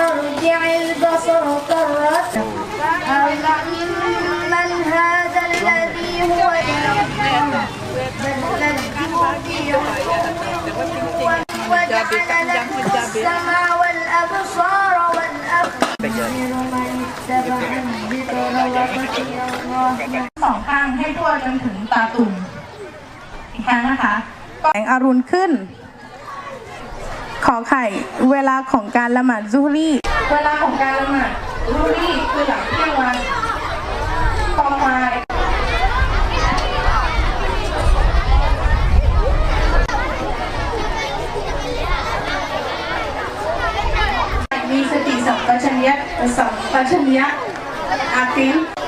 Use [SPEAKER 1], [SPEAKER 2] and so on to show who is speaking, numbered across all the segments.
[SPEAKER 1] ارجع البصر كرة هل من هذا الذي هو يرحم بل لجوا في وجعل لكم السمع والأبصار والأفئدة من اتبع الذكر وخشي الرحمن
[SPEAKER 2] สองข้างให้ทั่วจนถึงตาตุ่มอีก ครั้งนะคะแสงอรุณขึ้น ขอไข่ เวลาของการละหมาดซูรี่ เวลาของการละหมาดซูรี่คือหลังเที่ยงวันต่อมามีสติสัมปชัญญะสัมปชัญญะอาติน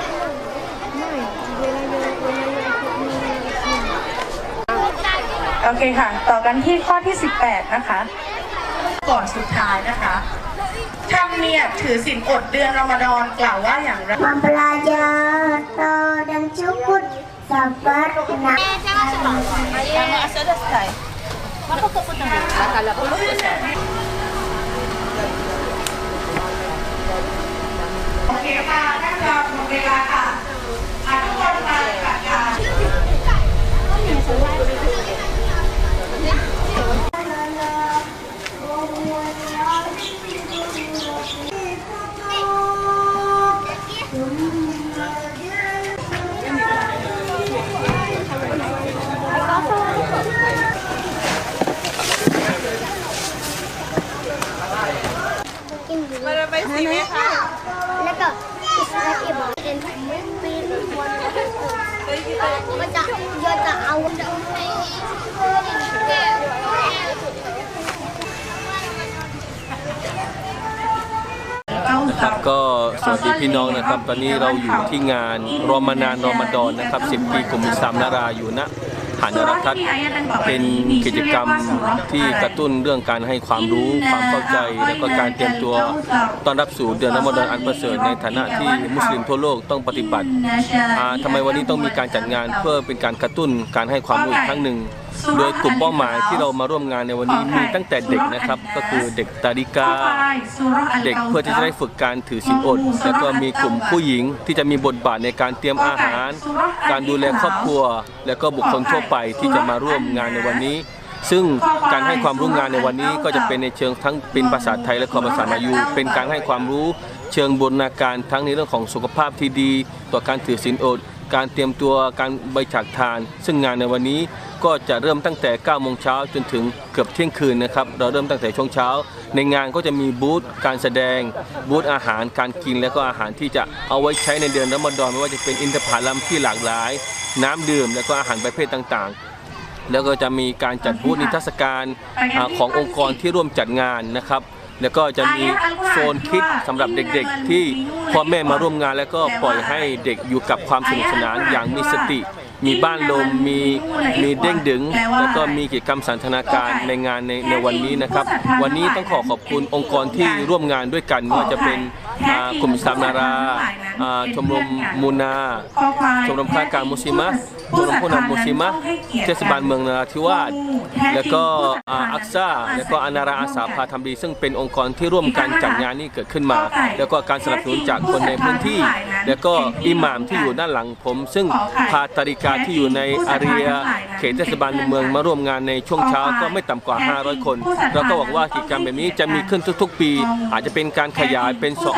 [SPEAKER 2] อเคค่ะ ต่อกันที่ข้อที่ 18 นะคะ ก่อนสุดท้ายนะคะทำเนียบถือศีลอดเดือนรอมฎอนกล่าวว่าอย่างไร
[SPEAKER 1] Mempelajari dan cukup sabar nak
[SPEAKER 3] Yang asal dah selesai. Maka kau pun tunggu. Kalau belum selesai.
[SPEAKER 2] โอเคค่ะท่านรองหมดเวลาค่ะอะทุกคนมาค่ะ ค่ะ
[SPEAKER 3] Mana main sini ha?
[SPEAKER 1] แล้วก็อิสราเอลบเป็นปีนวนมันจะเยอะจะเอาจะให้
[SPEAKER 4] ครับก็สวัสดีพี่น้องนะครับ ตอนนี้เราอยู่ที่งานรอมานานรอมฎอนนะครับ 10 ปีกลุ่มอิสามนาราอยู่ณ ฐานรัทัศน์เป็นกิจกรรมที่กระตุ้นเรื่องการให้ความรู้ความเข้าใจ และก็การเตรียมตัวต้อนรับสู่เดือนรอมฎอนอันประเสริฐในฐานะที่มุสลิมทั่วโลกต้องปฏิบัติอ่าทำไมวันนี้ต้องมีการจัดงานเพื่อเป็นการกระตุ้นการให้ความรู้อีกครั้งหนึ่งโดยกลุ่มเป้าหมายที่เรามาร่วมงานในวันนี้มีตั้งแต่เด็กนะครับ ก็คือเด็กตาดิกา เด็กเพื่อที่จะได้ฝึกการถือศีลอด แล้วก็มีกลุ่มผู้หญิงที่จะมีบทบาทในการเตรียมอาหาร การดูแลครอบครัว แล้วก็บุคคลทั่วไปที่จะมาร่วมงานในวันนี้ซึ่งการให้ความรู้งานในวันนี้ก็จะเป็นในเชิงทั้งเป็นภาษาไทยและความภาษามายูเป็นการให้ความรู้เชิงบูรณาการทั้งในเรื่องของสุขภาพที่ดี ต่อการถือศีลอด การเตรียมตัวการใบริจาคทาน ซึ่งงานในวันนี้ก็จะเริ่มตั้งแต่ 9 โมงเช้าจนถึงเกือบเที่ยงคืนนะครับ เราเริ่มตั้งแต่ช่วงเช้า ในงานก็จะมีบูธการแสดง บูธอาหารการกินและก็อาหารที่จะเอาไว้ใช้ในเดือนรอมฎอนไม่ว่าจะเป็นอินทผลัมที่หลากหลาย น้ำดื่มและก็อาหารประเภทต่างๆ แล้วก็จะมีการจัดบูธนิทรรศการอ่าขององค์กรที่ร่วมจัดงานนะครับ แล้วก็จะมีโซนคิดสำหรับเด็กๆ ที่พ่อแม่มาร่วมงาน แล้วก็ปล่อยให้เด็กอยู่กับความสนุกสนานอย่างมีสติ มีบ้านลมมีมีเด้งดึง แล้วก็มีกิจกรรมสันทนาการในงานในในวันนี้นะครับ วันนี้ต้องขอขอบคุณองค์กรที่ร่วมงานด้วยกันไม่ว่าจะเป็นอ่ากลุ่มอิสลามนาราอ่าชมรมมูนาชมรมพระการมุสลิมะชมรมผู้นำมุสลิมะเทศบาลเมืองนราธิวาสแล้วก็อ่าอักษาแล้วก็อนาราอาสาพาทำดี ซึ่งเป็นองค์กรที่ร่วมกันจัดงานนี้เกิดขึ้นมา แล้วก็การสนับสนุนจากคนในพื้นที่ แล้วก็อิหม่ามที่อยู่ด้านหลังผม ซึ่งพาตาริกาที่อยู่ในอาเรียเขตเทศบาลเมืองมาร่วมงานในช่วงเช้าก็ไม่ต่ำกว่า 500 คน เราก็หวังว่ากิจกรรมแบบนี้จะมีขึ้นทุก ๆ ปี อาจจะเป็นการขยายเป็นสอง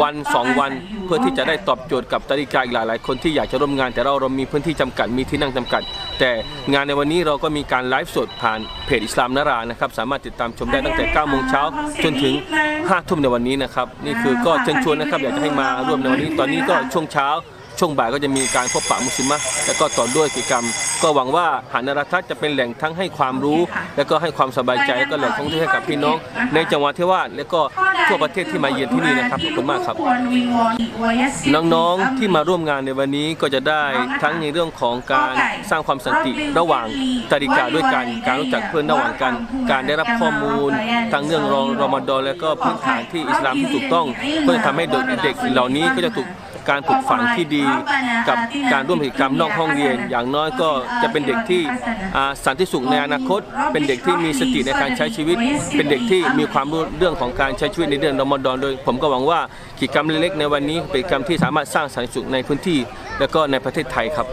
[SPEAKER 4] วันสองวันเพื่อที่จะได้ตอบโจทย์กับตริกาอีกหลายๆ คนที่อยากจะร่วมงานแต่เราเรามีพื้นที่จำกัดมีที่นั่งจำกัด แต่งานในวันนี้เราก็มีการไลฟ์สดผ่านเพจอิสลามนารานะครับสามารถติดตามชมได้ตั้งแต่9โมงเช้าจนถึง5ทุ่มในวันนี้นะครับนี่คือก็เชิญชวนนะครับอยากจะให้มาร่วมในวันนี้ตอนนี้ก็ช่วงเช้า ช่วงบ่ายก็จะมีการพบปะมุสลิมะแล้วก็ต่อด้วยกิจกรรม ก็หวังว่าหานาราทัศน์จะเป็นแหล่งทั้งให้ความรู้ แล้วก็ให้ความสบายใจแล้วก็แหล่งท่องเที่ยวให้กับพี่น้อง ในจังหวัดเทวาสและก็ทั่วประเทศที่มาเยือนที่นี่นะครับขอบคุณมากครับ น้องๆที่มาร่วมงานในวันนี้ก็จะได้ทั้งในเรื่องของการสร้างความสันติระหว่างตาริกาด้วยกัน การรู้จักเพื่อนระหว่างกัน การได้รับข้อมูลทั้งเรื่องรองรอมฎอนและก็พื้นฐานที่อิสลามที่ถูกต้อง ก็จะทำให้เด็กๆเหล่านี้ก็จะถูก การปลูกฝังที่ดีกับการร่วมกิจกรรมนอกห้องเรียน อย่างน้อยก็จะเป็นเด็กที่สันติสุขในอนาคต เป็นเด็กที่มีสติในการใช้ชีวิต เป็นเด็กที่มีความรู้เรื่องของการใช้ชีวิตในเดือนรอมฎอนโดย ผมก็หวังว่ากิจกรรมเล็กๆในวันนี้เป็นกิจกรรมที่สามารถสร้างสันติสุขในพื้นที่ และก็ในประเทศไทยครับ